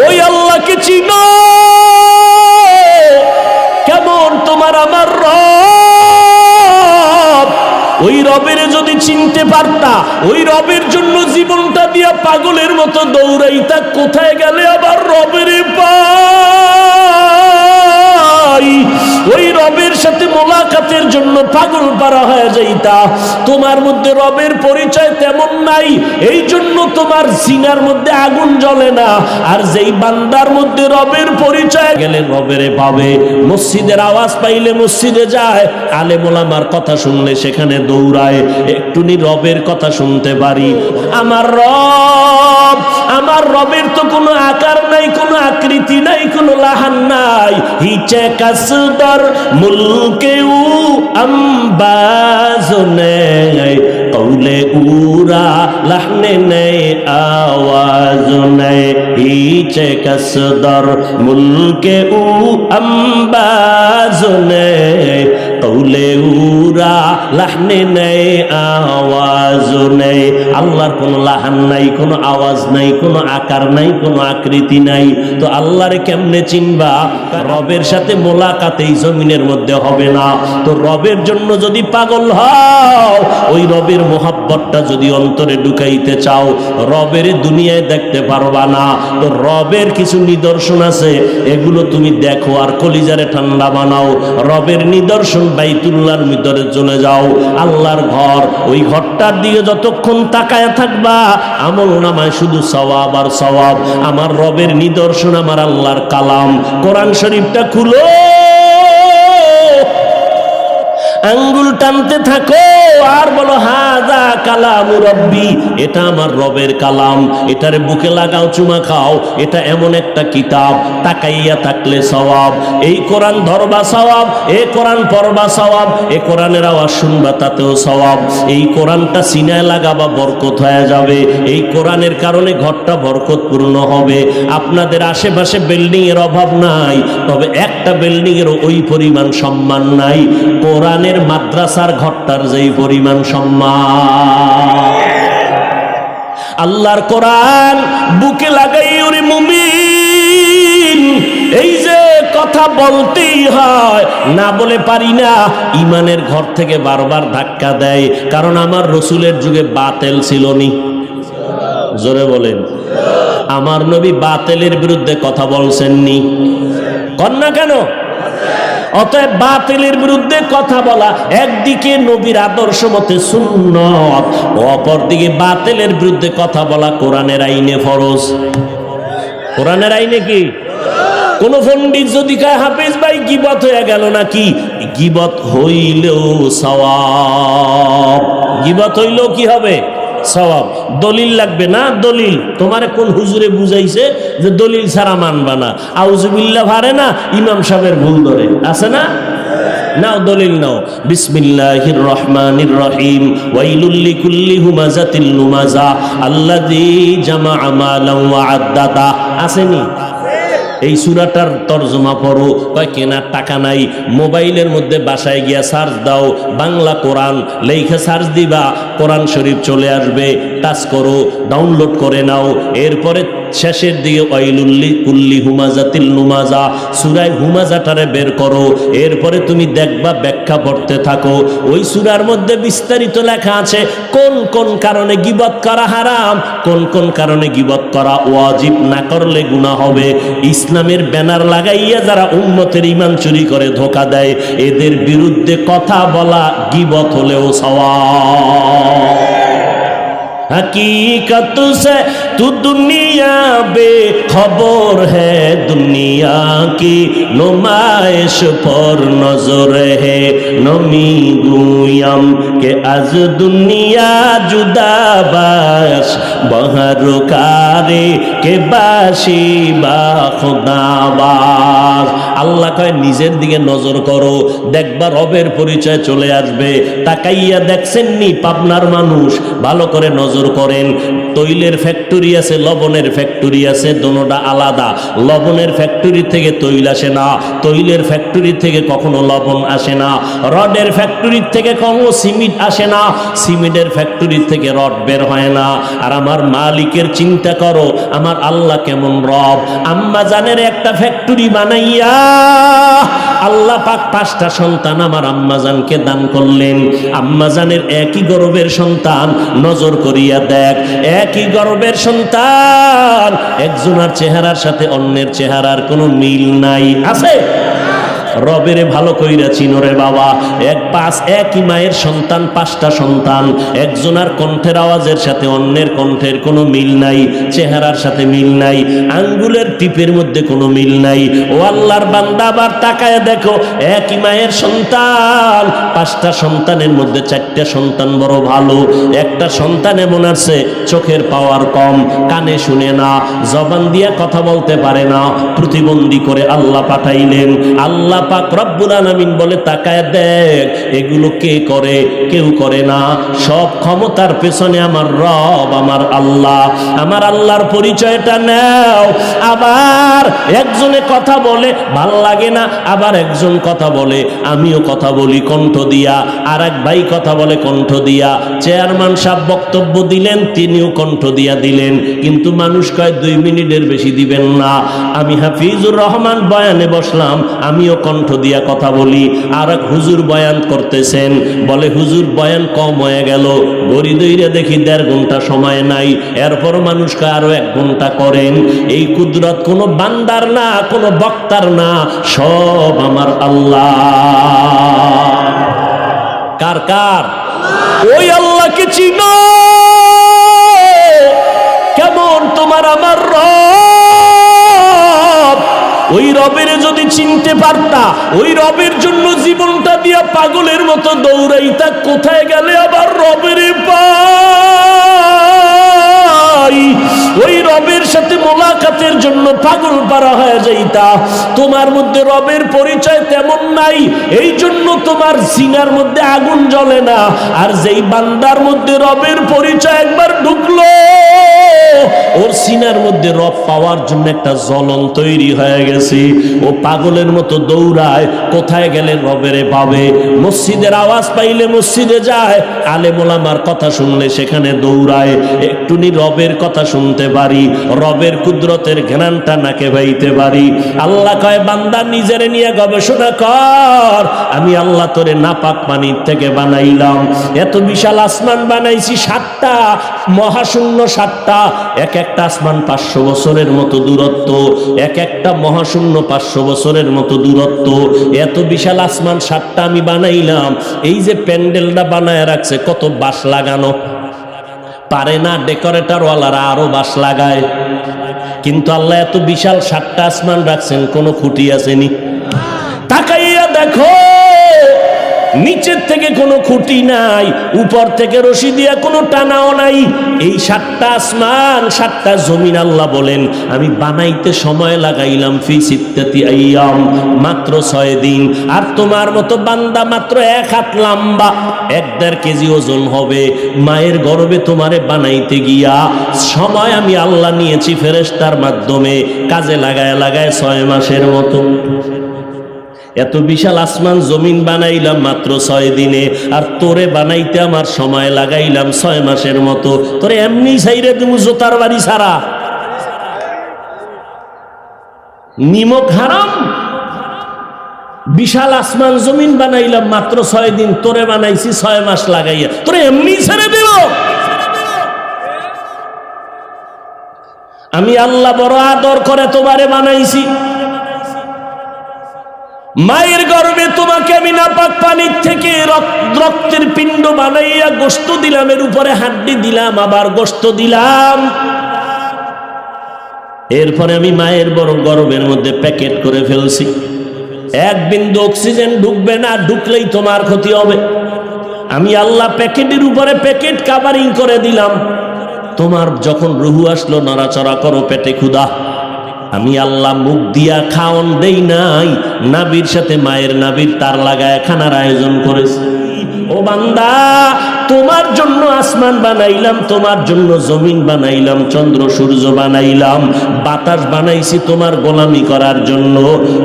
ওই আল্লাহকে চিনো। কেমন তোমার আমার রব? ওই রবের যদি চিনতে পারতা, ওই রবের জন্য জীবনটা দিয়া পাগলের মতো দৌড়াইতা, কোথায় গেলে আবার রবের পাই? রবের সাথে মোলাকাতের জন্য পাগল পারা হয়ে যাইতা। তোমার মধ্যে রবের পরিচয় তেমন নাই, এই জন্য তোমার সিনার মধ্যে আগুন জ্বলে না। আর যেই বান্দার মধ্যে রবের পরিচয় গেলে রবেরে পাবে। মসজিদের আওয়াজ পাইলে মসজিদে যায় আলে মোলামার কথা শুনলে সেখানে দৌড়ায়। একটুনি রবের কথা শুনতে পারি। আমার রব, আমার রবের তো কোনো আকার নাই, কোনো আকৃতি নাই, কোনো লাহান নাই। হিচে কাসদর মুলকে উ আম্বাজ নেই, কৌলে উরা লাহনে নেই আওয়াজ নেই হিচে কাসদর। মুলকে উ আম্বাজ নেই কৌলে উরা লাহনে নেই, আওয়াজ নেই। আল্লাহর কোনো লাহান নাই, কোনো আওয়াজ নাই, কোনো আকার নাই, কোনো আকৃতি নাই। তো আল্লাহরে কেমনে চিনবা? রবের সাথে মোলাকাত এই জমিনের মধ্যে হবে না। তো রবের জন্য যদি পাগল হও, ওই রবের মোহাব্বতটা যদি অন্তরে ঢুকাইতে চাও, রবের দুনিয়ায় দেখতে পারবা না। তো রবের কিছু নিদর্শন আছে, এগুলো তুমি দেখো আর কলিজারে ঠান্ডা বানাও। রবের নিদর্শন বাইতুল্লাহর ভিতরে চলে যাও। আল্লাহর ঘর, ওই ঘরটার দিকে যতক্ষণ তাকায় থাকবা, আমল নামায় শুধু সওয়াব আর সওয়াব। আমার রবের নিদর্শন, আমার আল্লাহর কালাম। কোরআন শরীফটা খুলো। আঙ্গুল টানতে থাকো। আর বলো, হাদা কালাম রব্বি। এটা আমার রবের কালাম। এটারে বুকে লাগাও, চুমা খাও। এটা এমন একটা কিতাব, তাকাইয়া থাকলে সওয়াব। এই কোরআন ধরবা সওয়াব, এ কোরআন পড়বা সওয়াব, এ কোরআনের আওয়াজ শুনবা তাতেও সওয়াব। এই কোরআনটা সিনায় লাগাবা বরকত হয়ে যাবে। এই কোরআনের কারণে ঘরটা বরকতপূর্ণ হবে। আপনাদের আশেপাশে বিল্ডিং এর অভাব নাই, তবে একটা বিল্ডিং এর ওই পরিমাণ সম্মান নাই। কোরআনের মাদ্রাসার ঘরটার যেই পরিমাণ সম্মান। আল্লাহর কোরআন বুকে লাগাই ওরে মুমিন। এই যে কথা বলতেই হয়, না বলে পারি না, ইমানের ঘর থেকে বারবার ধাক্কা দেয়, কারণ আমার রসুলের যুগে বাতেল ছিল নি জোরে বলেন। আমার নবী বাতেলের বিরুদ্ধে কথা বলছেননি। কন্যা কেন? অতএব বাতিলের বিরুদ্ধে কথা বলা একদিকে নবীর আদর্শ মতে সুন্নত অপরদিকে বাতিলের বিরুদ্ধে কথা বলা কোরআনের আইনে ফরজ। কোরআনের আইনে কি? কোন পণ্ডিত যদি কায়, হাফিজ ভাই, গিবত হয়ে গেল নাকি? গিবত হইলেও সওয়াব। গিবত হইলেও কি হবে? সওয়াব। দলিল লাগবে না? দলিল। তোমার কোন হুজুরে বুঝাইছে যে দলিল ছাড়া মানবা না? আউজুবিল্লা ভারে না? ইমাম সাহেবের ভুল ধরে। আছে না? নাও, দলিল নাও। বিসমিল্লাহির রহমানির রহিম। ওয়াইলুল লিকুল্লি হুমাজাতিল লুমাজা আল্লাযী জামাআ মালান ওয়া আদ্দাদা আসেনি? এই সুরাটার তর্জমা পড়ো। কয়, কেনার টাকা নাই। মোবাইলের মধ্যে বাসায় গিয়া সার্চ দাও, বাংলা কোরআন। লেখা সার্চ দিবা, কোরআন শরীফ চলে আসবে। টাচ করো, ডাউনলোড করে নাও। এরপরে শেষের দিকে ওয়াইলুল্লি কুল্লি হুমাজাতিল নুমাজা সুরায় হুমাজাটারে বের করো এরপরে তুমি দেখবা ব্যাখ্যা পড়তে থাকো ওই সুরার মধ্যে বিস্তারিত লেখা আছে কোন কোন কারণে গিবত করা হারাম কোন কোন কারণে গিবত করা ওয়াজিব না করলে গুনাহ হবে ইসলামের ব্যানার লাগাইয়া যারা উম্মতের ইমান চুরি করে ধোকা দেয় এদের বিরুদ্ধে কথা বলা গিবত হলেও সওয়াব हकीकत से تو دنیا بے خبر ہے دنیا کی نمائش پر نظر ہے نمی گویم کہ از دنیا جدا باش বহর কারে কে বাসি বা খোদাবাস। আল্লাহ কয়, নিজের দিকে নজর করো, দেখবা রবের পরিচয় চলে আসবে। তাকাইয়া দেখছেননি পাবনার মানুষ, ভালো করে নজর করেন। তৈলের ফ্যাক্টরি আছে, লবণের ফ্যাক্টরি আছে, দোনোটা আলাদা। লবণের ফ্যাক্টরি থেকে তৈল আসে না, তৈলের ফ্যাক্টরি থেকে কখনো লবণ আসে না। রডের ফ্যাক্টরি থেকে কখনো সিমেন্ট আসে না, সিমেন্টের ফ্যাক্টরি থেকে রড বের হয় না। আর আমার আমার মালিকের চিন্তা করো, আমার আল্লাহ কেমন রব? আম্মা জানের একটা ফ্যাক্টরি বানাইয়া আল্লাহ পাক পাঁচটা সন্তান আমার আম্মাজানকে দান করলেন। আম্মাজানের একই গর্বের সন্তান, নজর করিয়া দেখ, একই গর্বের সন্তান, একজনের চেহারার সাথে অন্যের চেহারার কোনো মিল নাই। আছে? রবেরে ভালো কইরা চিনরে বাবা। এক পাঁচ একই মায়ের সন্তান, পাঁচটা সন্তান। একজনার কণ্ঠের আওয়াজের সাথে অন্যের কণ্ঠের কোনো মিল নাই, চেহারার সাথে মিল নাই, আঙ্গুলের টিপের মধ্যে কোনো মিল নাই। ও আল্লাহর বান্দা, আবার তাকায় দেখো, একই মায়ের সন্তান, পাঁচটা সন্তানের মধ্যে চারটা সন্তান বড় ভালো। একটা সন্তান এমন আছে, চোখের পাওয়ার কম, কানে শুনে না, জবান দিয়ে কথা বলতে পারে না। প্রতিবন্ধী করে আল্লাহ পাঠাইলেন। আল্লাহ পাক রব্বুল আলামিন বলে, তাকায় দেখ, এগুলো কে করে, কেউ করে না। সব ক্ষমতার পেছনে আমার রব, আমার আল্লাহ। আমার আল্লাহর পরিচয়টা নাও। আবার একজনে কথা বলে, ভালো লাগে না, আবার একজন কথা বলে, আমিও কথা বলি কণ্ঠ দিয়া। আর এক ভাই কথা বলে কণ্ঠ দিয়া। চেয়ারম্যান সাহেব বক্তব্য দিলেন, তিনিও কণ্ঠ দিয়া দিলেন। কিন্তু মানুষ কয়, দুই মিনিটের বেশি দিবেন না। আমি হাফিজুর রহমান বয়ানে বসলাম, আমিও কণ্ঠ দিয়া কথা বলি আর এক হুজুর বয়ান করতেছেন, বলে, হুজুর, বয়ান কম হয়ে গেল, গড়ি দইরে দেখি দেড় ঘণ্টা সময় নাই এরপর মানুষকে আরও এক ঘণ্টা করেন, এই কুদরত কোনো বান্দার না, কোনো বক্তার না, সব আমার আল্লাহ। কার কার? ওই আল্লাহকে চিনো, কেমন তোমার আমার রব? ওই রবের যদি চিনতে পারতা, ওই রবের জন্য জীবনটা দিয়া পাগলের মতো দৌড়াইতা, কোথায় গেলে আবার রবের পাই? ওই রবের সাথে মোলাকাতের জন্য পাগল পারা হয়ে যাইতা। তোমার মধ্যে রবের পরিচয় তেমন নাই, এই জন্য তোমার সিনার মধ্যে আগুন জ্বলে না। আর যেই বান্দার মধ্যে রবের পরিচয় একবার ঢুকলো ওর সিনার মধ্যে রব পাওয়ার জন্য একটা জ্বলন তৈরি হয়ে গেছে। ও পাগলের মতো দৌড়ায়, কোথায় গেলে রবেরে পাবে মসজিদের আওয়াজ পাইলে মসজিদে যায় আলে মোলামার কথা শুনলে সেখানে দৌড়ায়। একটুনি রবের কথা শুনতে পারি, রবের কুদরতের ঘ্রানটা নাকে বাইতে পারি। আল্লাহ কয়, বান্দা নিজেরে নিয়ে গবেষণা কর। আমি আল্লাহ তোরে নাপাক পানির থেকে বানাইলাম। এত বিশাল আসমান বানাইছি, সাতটা, মহাশূন্য সাতটা এক একটা আসমান পাঁচশো বছরের মতো দূরত্ব, এক একটা মহাশূন্য পাঁচশো বছরের মতো দূরত্ব। এত বিশাল আসমান, সাতটা আমি বানাইলাম। এই যে প্যান্ডেলটা বানায় রাখছে, কত বাঁশ লাগানো। পারে না ডেকোরেটর ওয়ালারা আরও বাঁশ লাগায়। কিন্তু আল্লাহ এত বিশাল সাতটা আসমান রাখছেন, কোনো খুঁটি আসেনি। নিচের থেকে কোনো খুঁটি নাই, উপর থেকে রশি দিয়া কোনো টানাও নাই। এই সাতটা আসমান, সাতটা জমিন আল্লাহ বলেন, আমি বানাইতে সময় লাগাইলাম ফি সিত্তাতি আইয়াম, মাত্র ছয় দিন। আর তোমার মতো বান্দা মাত্র এক হাত লম্বা, এক দেড় কেজি ওজন হবে। মায়ের গর্বে তোমারে বানাইতে গিয়া সময় আমি আল্লাহ নিয়েছি ফেরেস্তার মাধ্যমে, কাজে লাগায় লাগায় ছয় মাসের মতো। এত বিশাল আসমান জমিন বানাইলাম মাত্র ছয় দিনে, আর তোরে বানাইতে আমার সময় লাগাইলাম ছয় মাসের মতো। তোরে এমনি সাইরে তুমি জোতার বাড়ি সারা নিমক হারাম। বিশাল আসমান জমিন বানাইলাম মাত্র ছয় দিন, তোরে বানাইছি ছয় মাস লাগাইয়া। তোরে এমনি ছেড়ে দিল। আমি আল্লাহ বড় আদর করে তোমারে বানাইছি। মায়ের গর্বে তোমাকে আমি নাপাক পানির থেকে রক- রক্তের পিণ্ড বানাইয়া গোস্ত দিলাম, এর উপরে হাড্ডি দিলাম, আবার গোস্ত দিলাম। এরপরে আমি মায়ের বড় গর্বের মধ্যে প্যাকেট করে ফেলছি। এক বিন্দু অক্সিজেন ঢুকবে না, ঢুকলেই তোমার ক্ষতি হবে। আমি আল্লাহ প্যাকেটের উপরে প্যাকেট কাভারিং করে দিলাম। তোমার যখন রুহু আসলো, নড়াচড়া করো পেটে ক্ষুদা আমি আল্লাহ মুখ দিয়া খাওন দেই নাই। নাবির সাথে মায়ের নাবির তার লাগায় খানার আয়োজন করেছি। ও বান্দা, তোমার জন্য আসমান বানাইলাম, তোমার জন্য জমিন বানাইলাম, চন্দ্র সূর্য বানাইলাম, বাতাস বানাইছি তোমার গোলামি করার জন্য।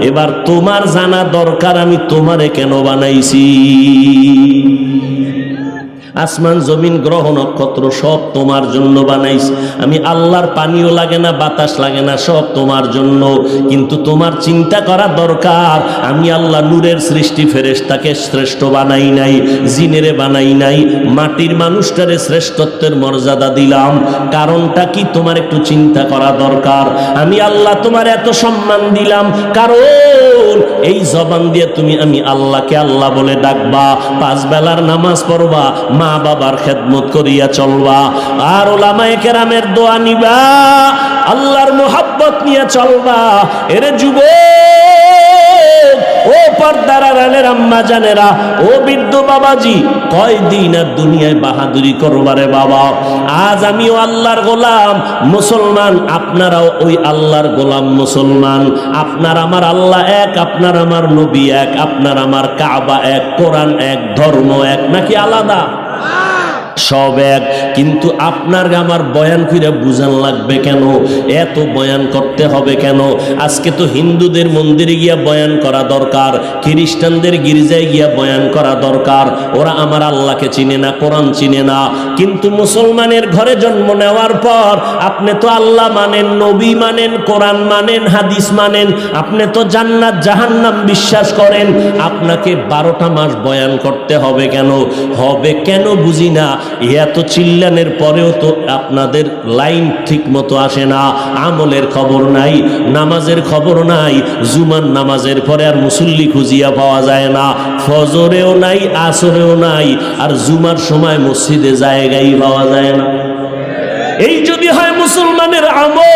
এবার তোমার জানা দরকার, আমি তোমারে কেন বানাইছি? আসমান জমিন গ্রহ নক্ষত্র সব তোমার জন্য বানাইস আমি আল্লাহর পানিও লাগে না, বাতাস লাগে না, সব তোমার জন্য। কিন্তু তোমার চিন্তা করা দরকার। আমি আল্লাহ নূরের সৃষ্টি ফেরেশতাকে শ্রেষ্ঠ বানাই নাই, জিনেরে বানাই নাই। মাটির মানুষটারে শ্রেষ্ঠত্বের মর্যাদা দিলাম। কারণটা কি? তোমার একটু চিন্তা করা দরকার। আমি আল্লাহ তোমার এত সম্মান দিলাম। কারণ এই জবান দিয়ে তুমি আমি আল্লাহকে আল্লাহ বলে ডাকবা, পাঁচ বেলার নামাজ পড়বা, মা বাবার খেদমত করিয়া চলবা। আর ওলামায় কেরামের দোয়া নিবা, আল্লাহর মোহাব্বত নিয়ে চলবা। এরে যুবক! বৃদ্ধ বাবাজি আর দুনিয়ায় বাহাদুরি করবারে বাবা? আজ আমিও গোলাম, মুসলমান, আপনারাও ওই গোলাম মুসলমান। আপনার আমার আল্লাহ এক, আপনার আমার নবী এক, আপনার আমার কাবা এক, কোরআন এক, ধর্ম এক, নাকি আলাদা? সব এক। কিন্তু আপনার আমার বয়ান কইরা বুঝান লাগবে কেন? এত বয়ান করতে হবে কেন? আজকে তো হিন্দুদের মন্দিরে গিয়া বয়ান করা দরকার, খ্রিস্টানদের গির্জায় গিয়া বয়ান করা দরকার। ওরা আমার আল্লাহকে চিনে না, কোরআন চিনে না। কিন্তু মুসলমানের ঘরে জন্ম নেওয়ার পর আপনি তো আল্লাহ মানেন, নবী মানেন, কোরআন মানেন, হাদিস মানেন, আপনি তো জান্নাত, জাহান্নাম বিশ্বাস করেন। আপনাকে বারোটা মাস বয়ান করতে হবে কেন? হবে কেন বুঝি না। এত চিল্লানের পরেও তো আপনাদের লাইন ঠিক মতো আসে না, আমলের খবর নাই, নামাজের খবর নাই, জুমার নামাজের পরে আর মুসল্লি খুঁজিয়া পাওয়া যায় না, ফজরেও নাই, আসরেও নাই, আর জুমার সময় মসজিদে জায়গাই পাওয়া যায় না। এই যদি হয় মুসলমানের আমল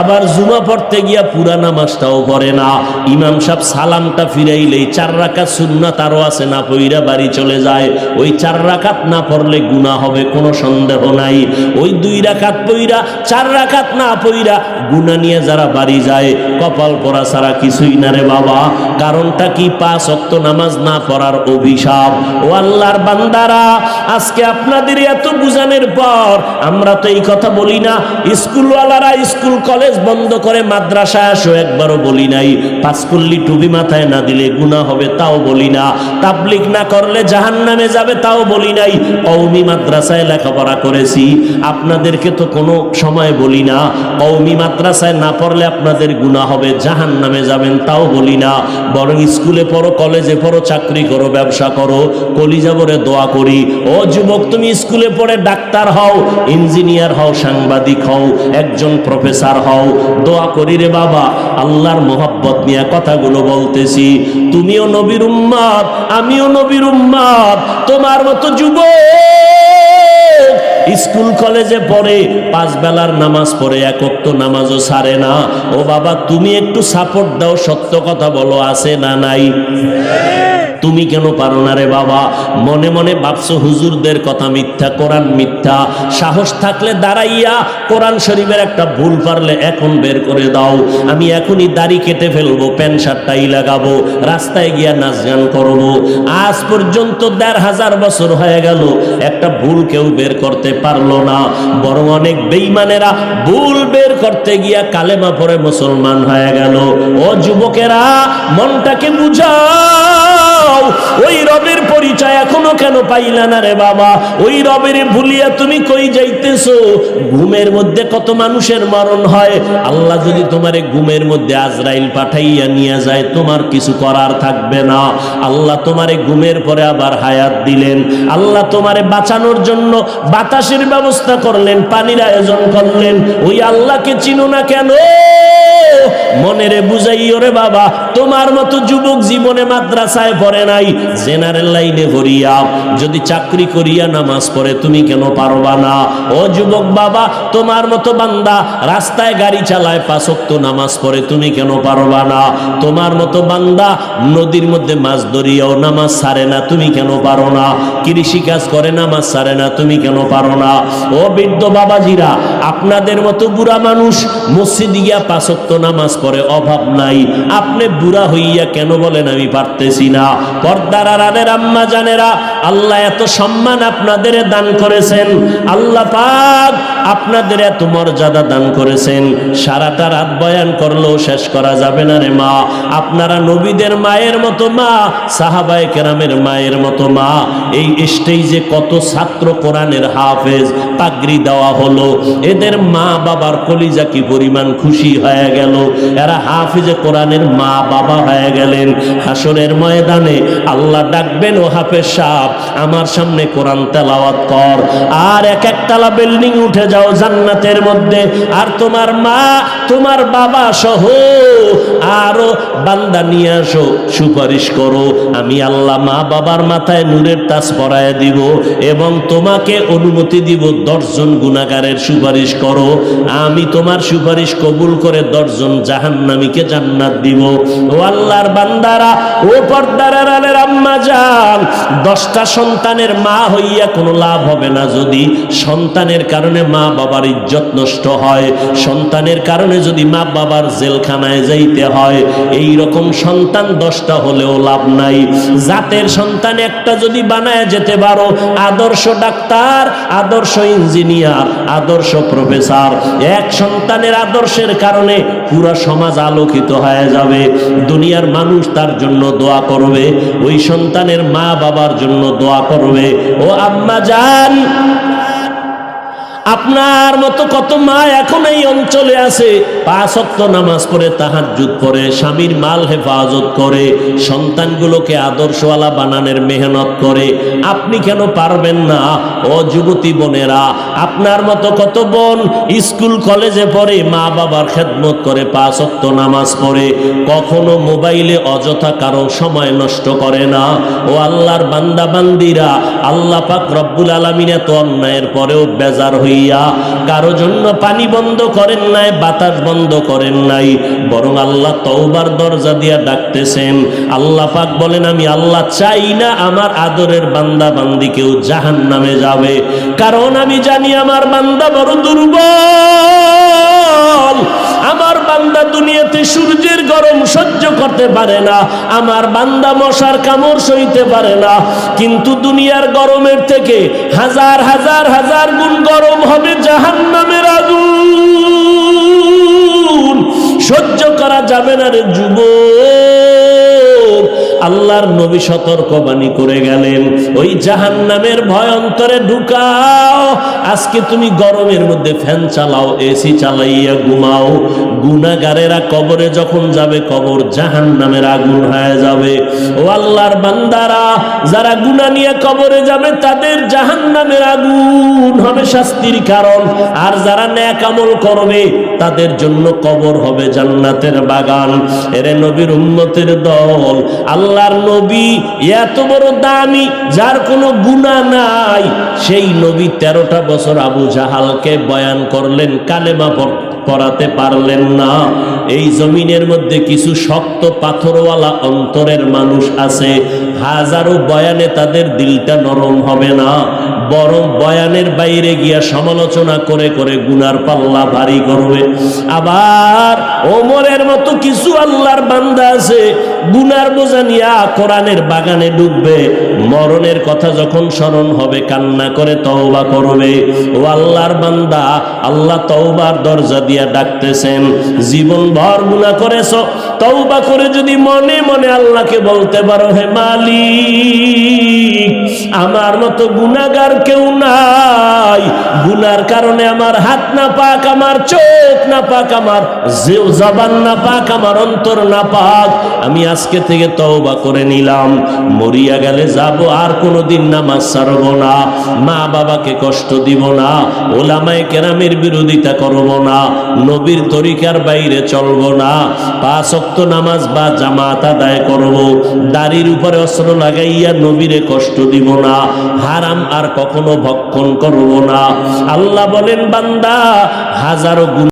আবার জুমা পড়তে গিয়া পুরা নামাজটাও পড়ে না। ইমাম সাহেব সালামটা ফিরাইলেই চার রাকাত সুন্নাত আরও আছে না পইরা বাড়ি চলে যায়। ওই চার রাকাত না পড়লে গুণা হবে, কোনো সন্দেহ নাই। ওই দুই রাকাত পইরা, চার রাকাত না পইরা গুণা নিয়ে যারা বাড়ি যায়, কপাল পরা ছাড়া কিছুই না রে বাবা। কারণটা কি? পাঁচ অক্ত নামাজ না পড়ার অভিশাপ। ও আল্লাহর বান্দারা, আজকে আপনাদের এত বুঝানোর পর আমরা তো এই কথা বলি না। স্কুলওয়ালারা স্কুল কলেজ বন্ধ করে মাদ্রাসায় আসো, একবারও বলি নাই। পাঁচকুল্লি টুপি মাথায় না দিলে গুণা হবে, তাও বলি না। তাবলিক না করলে জাহান নামে যাবে, তাও বলি নাই। কৌমি মাদ্রাসায় লেখাপড়া করেছি, আপনাদেরকে তো কোনো সময় বলি না। কৌমি মাদ্রাসায় না পড়লে আপনাদের গুণা হবে জাহান নামে যাবেন, তাও বলি না। বরং স্কুলে পড়ো, কলেজে পড়ো, চাকরি করো, ব্যবসা করো কলিজাবরে দোয়া করি। ও যুবক, তুমি স্কুলে পড়ে ডাক্তার হও, ইঞ্জিনিয়ার হও, সাংবাদিক হও, একজন প্রফেসর হও, দোয়া করি রে বাবা, আল্লাহর মোহাব্বত নিয়ে কথাগুলো বলতেছি। তুমিও নবীর উম্মাদ, আমিও নবীর উম্মাদ, তোমার মতো যুবক। স্কুল কলেজে পড়ে পাঁচ বেলার নামাজ পড়ে একক নামাজও সারে না। ও বাবা, তুমি একটু সাপোর্ট দাও, সত্য কথা বলো, আছে না নাই? তুমি কেন পারো না রে বাবা? মনে মনে ভাবছ হুজুরদের কথা মিথ্যা, কোরআন মিথ্যা। সাহস থাকলে দাঁড়াইয়া কোরআন শরীফের একটা ভুল পারলে এখন বের করে দাও। আমি এখনই দাড়ি কেটে ফেলব, প্যান্ট শার্টটাই লাগাবো, রাস্তায় গিয়া নাচ গান করব। আজ পর্যন্ত দেড় হাজার বছর হয়ে গেল, একটা ভুল কেউ বের করতে পারল না। বরং অনেক বেইমানেরা ভুল বের করতে গিয়া কালেমা পরে মুসলমান হয়ে গেল। ও যুবকেরা, মনটাকে বুঝাও। ওই রবের পরিচয় এখনও কেন পাইলা না রে বাবা? ওই রবের ভুলিয়া তুমি কই যাইতেছো? ঘুমের মধ্যে কত মানুষের মরণ হয়? আল্লাহ যদি তোমারে ঘুমের মধ্যে আজরাইল পাঠাইয়া নিয়ে যায়, তোমার কিছু করার থাকবে না। আল্লাহ তোমারে ঘুমের পরে আবার হায়াত দিলেন। আল্লাহ তোমারে বাঁচানোর জন্য বাতাসের ব্যবস্থা করলেন, পানির আয়োজন করলেন। ওই আল্লাহকে চিনো না কেন? মনেরে বুঝাইও রে বাবা, তোমার মতো যুবক জীবনে মাদ্রাসায় পড়ে নাই, জেনারেল লাইনে ভরিয়া যদি চাকরি করিয়া নামাজ পড়ে, তুমি কেন পারবা না? ও যুবক বাবা, তোমার মতো বান্দা, রাস্তায় গাড়ি চালায় পাঁচক্ত নামাজ পড়ে, তুমি কেন পারবা না? তোমার মতো বান্দা, নদীর মধ্যে মাছ ধরিয়াও নামাজ সারে না, তুমি কেন পারো না? কৃষি কাজ করে, নামাজ সারে না, তুমি কেন পারো না? ও বৃদ্ধ বাবাজিরা, আপনাদের মতো বুড়া মানুষ, মসজিদ গিয়া পাঁচক্ত নামাজ পড়ে অভাব নাই। আপনি বুড়া হইয়া কেন বলেন, আমি পারতেছি না পর্দার আড়ালের আম্মা জানেরা, আল্লাহ এত সম্মান আপনাদের দান করেছেন। আল্লাহ পাক আপনাদের এত মর্যাদা দান করেছেন। সারাটা রাত বয়ান করলেও শেষ করা যাবে না রে মা। আপনারা নবীদের মায়ের মতো মা, সাহাবায়ে কেরামের মায়ের মতো মা। এই স্টেজে কত ছাত্র কোরআনের হাফেজ, পাগড়ি দেওয়া হলো। এদের মা বাবার কলিজা কি পরিমাণ খুশি হয়ে গেল এরা হাফিজে কোরআনের মা বাবা হয়ে গেলেন। হাসরের ময়দানে আল্লাহ ডাকবেন, ও হাফেজ সাহ আমার সামনে কোরআন তেলাওয়াত কর। আর এক একতলা বিল্ডিং উঠে যাও জান্নাতের মধ্যে। আর তোমার মা, তোমার বাবা সহ আরও বান্দা নিয়ে আসো, সুপারিশ করো। আমি আল্লাহ মা বাবার মাথায় নূরের তাজ পরায় দিব এবং তোমাকে অনুমতি দিব, দশজন গুণাগারের সুপারিশ করো। আমি তোমার সুপারিশ কবুল করে দশজন জাহান্নামীকে জান্নাত দিব। ও আল্লাহর বান্দারা, ও পর্দার আড়ালের আম্মা যান, দশটা সন্তানের মা হইয়া কোনো লাভ হবে না যদি সন্তানের কারণে মা বাবার ইজ্জত নষ্ট হয়। সন্তানের কারণে যদি মা বাবার জেলখানায় যাইতে হয় এই রকম সন্তান দশটা হলেও লাভ নাই। জাতের সন্তান একটা যদি বানায় যেতে পারো, আদর্শ ডাক্তার, আদর্শ ইঞ্জিনিয়ার, আদর্শ প্রফেসর, এক সন্তানের আদর্শের কারণে পুরো সমাজ আলোকিত হয়ে যাবে। দুনিয়ার মানুষ তার জন্য দোয়া করবে। ওই সন্তানের মা বাবার জন্য দোয়া করবে। ও আম্মা যান আপনার মতো কত মা এখন এই অঞ্চলে আছে? পাঁচ অক্ত নামাজ পড়ে, তাহাজ্জুদ করে স্বামীর মাল হেফাজত করে, সন্তানগুলোকে আদর্শওয়ালা বানানোর মেহনত করে। আপনি কেন পারবেন না? ও যুবতী বোনেরা, আপনার মতো কত বোন স্কুল, কলেজে পড়ে, মা বাবার খেদমত করে, পাঁচ অক্ত নামাজ পড়ে, কখনো মোবাইলে অযথা কারও সময় নষ্ট করে না। ও আল্লাহর বান্দা বান্দিরা আল্লাহ পাক রব্বুল আলমিন এত অন্যায়ের পরেও বেজার হইয়া কারও জন্য পানি বন্ধ করেন নাই, বাতাস বন্ধ করেন নাই, বরং আল্লাহ তওবার দরজা দিয়া ডাকতেছেন। আল্লাহ পাক বলেন, আমি আল্লাহ চাই না আমার আদরের বান্দা বান্দি কেউ জাহান নামে যাবে। কারণ আমি জানি আমার বান্দা বড় দুর্বল। আমার বান্দা দুনিয়াতে সূর্যের গরম সহ্য করতে পারে না, আমার বান্দা মশার কামড় সইতে পারে না, কিন্তু দুনিয়ার গরমের থেকে হাজার হাজার হাজার গুণ গরম হবে জাহান্নামের আগুন। সহ্য করা যাবে না রে যুবক। আল্লাহর নবী সতর্কবাণী করে গেলেন, ওই জাহান্নামের ভয় অন্তরে ঢুকাও, আজকে তুমি গরমের মধ্যে ফ্যান চালাও, এসি চালাইয়া ঘুমাও। গুনাগারেরা কবরে যখন যাবে, কবর জাহান্নামের আগুন হয়ে যাবে। ও আল্লাহর বান্দারা, যারা গুনাহ নিয়ে কবরে যাবে, তাদের জাহান্নামের আগুন হবে শাস্তির কারণ। আর যারা ন্যাক আমল করবে, তাদের জন্য কবর হবে জান্নাতের বাগান। এরে নবীর উম্মতের দল আল্লাহর নবী এত বড় দামি, যার কোনো গুণা নাই। সেই নবী তেরোটা বছর আবু জাহালকে বয়ান করলেন, কালেমা পড়, পড়াতে পারলেন না। এই জমিনের মধ্যে কিছু শক্ত পাথরওয়ালা অন্তরের মানুষ আছে। হাজারো বয়ানে তাদের দিলটা নরম হবে না। বরং বয়ানের বাইরে গিয়া সমালোচনা করে করে গুনার পাল্লা ভারী করবে। আবার ওমরের মতো কিছু আল্লাহর বান্দা আছে, গুনার বোঝা নিয়া কোরআনের বাগানে ডুববে। মরণের কথা যখন স্মরণ হবে, কান্না করে তওবা করবে। ও আল্লাহর বান্দা, আল্লাহ তওবার দরজা দিয়া ডাকতেছেন জীবন ভর গুনাহ করেছ, তওবা করে যদি মনে মনে আল্লাহকে বলতে পারো, হে মালিক, আমার মতো গুনাহগার কেউ নাই। গুনার কারণে আমার হাত না পাক, আমার চোখ না পাক, আমার জবান না পাক, আমার অন্তর না পাক। আমি আজকে থেকে করে নিলাম। মরিয়া গেলে যাব, আর নামাজ না। মা বাবাকে কষ্ট দিব না, ওলামায়ে কেরামের বিরোধিতা করব না, নবীর তরিকার বাইরে চলব না। পাঁচ নামাজ বা জামাত আদায় করব। দাড়ির উপরে অস্ত্র লাগাইয়া নবীরে কষ্ট দিব না। হারাম আর কখনো ভক্ষণ করব না। আল্লাহ বলেন বান্দা হাজারো গুণ